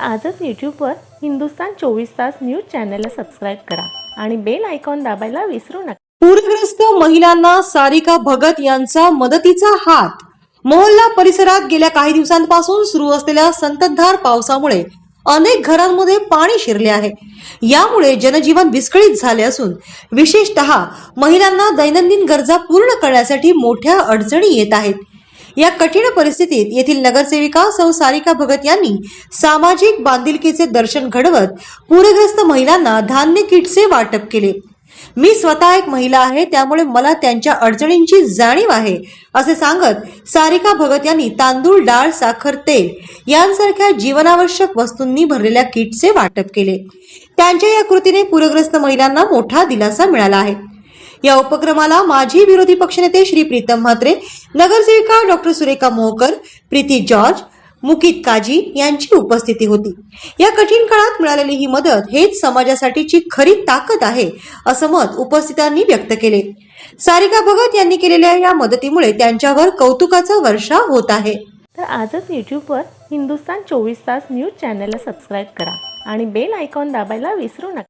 आजच यूट्यूबवर हिंदुस्तान चोवीस तास न्यूज चॅनलला सबस्क्राईब करा आणि बेल आयकॉन दाबायला विसरू नका. पूरग्रस्त महिलांना सारिका भगत यांचा मदतीचा हात. मोहल्ला परिसरात गेल्या काही दिवसांपासून सुरू असलेल्या संततधार पावसामुळे अनेक घरांमध्ये पाणी शिरले आहे. यामुळे जनजीवन विस्कळीत झाले असून विशेषतः महिलांना दैनंदिन गरजा पूर्ण करण्यासाठी मोठ्या अडचणी येत आहेत. या कठीण परिस्थितीत येथील नगरसेविका सौ सारिका भगत यांनी सामाजिक बांधिलकीचे दर्शन घडवत पूरग्रस्त महिलांना धान्य किटचे वाटप केले. मी स्वतः एक महिला आहे त्यामुळे मला त्यांच्या अडचणींची जाणीव आहे असे सांगत सारिका भगत यांनी तांदूळ डाळ साखर तेल यांसारख्या जीवनावश्यक वस्तूंनी भरलेल्या किटचे वाटप केले. त्यांच्या या कृतीने पूरग्रस्त महिलांना मोठा दिलासा मिळाला आहे. या उपक्रमाला माजी विरोधी पक्षनेते श्री प्रीतम म्हात्रे नगरसेविका डॉक्टर सुरेखा मोहकर प्रीती जॉर्ज मुकित काजी यांची उपस्थिती होती. या कठीण काळात मिळालेली ही मदत हेच समाजासाठीची खरी ताकद आहे असं मत उपस्थितांनी व्यक्त केले. सारिका भगत यांनी केलेल्या या मदतीमुळे त्यांच्यावर कौतुकाचा वर्षा होत आहे. तर आजच यूट्यूबवर हिंदुस्तान चोवीस तास न्यूज चॅनलला सबस्क्राईब करा आणि बेल आयकॉन दाबायला विसरू नका.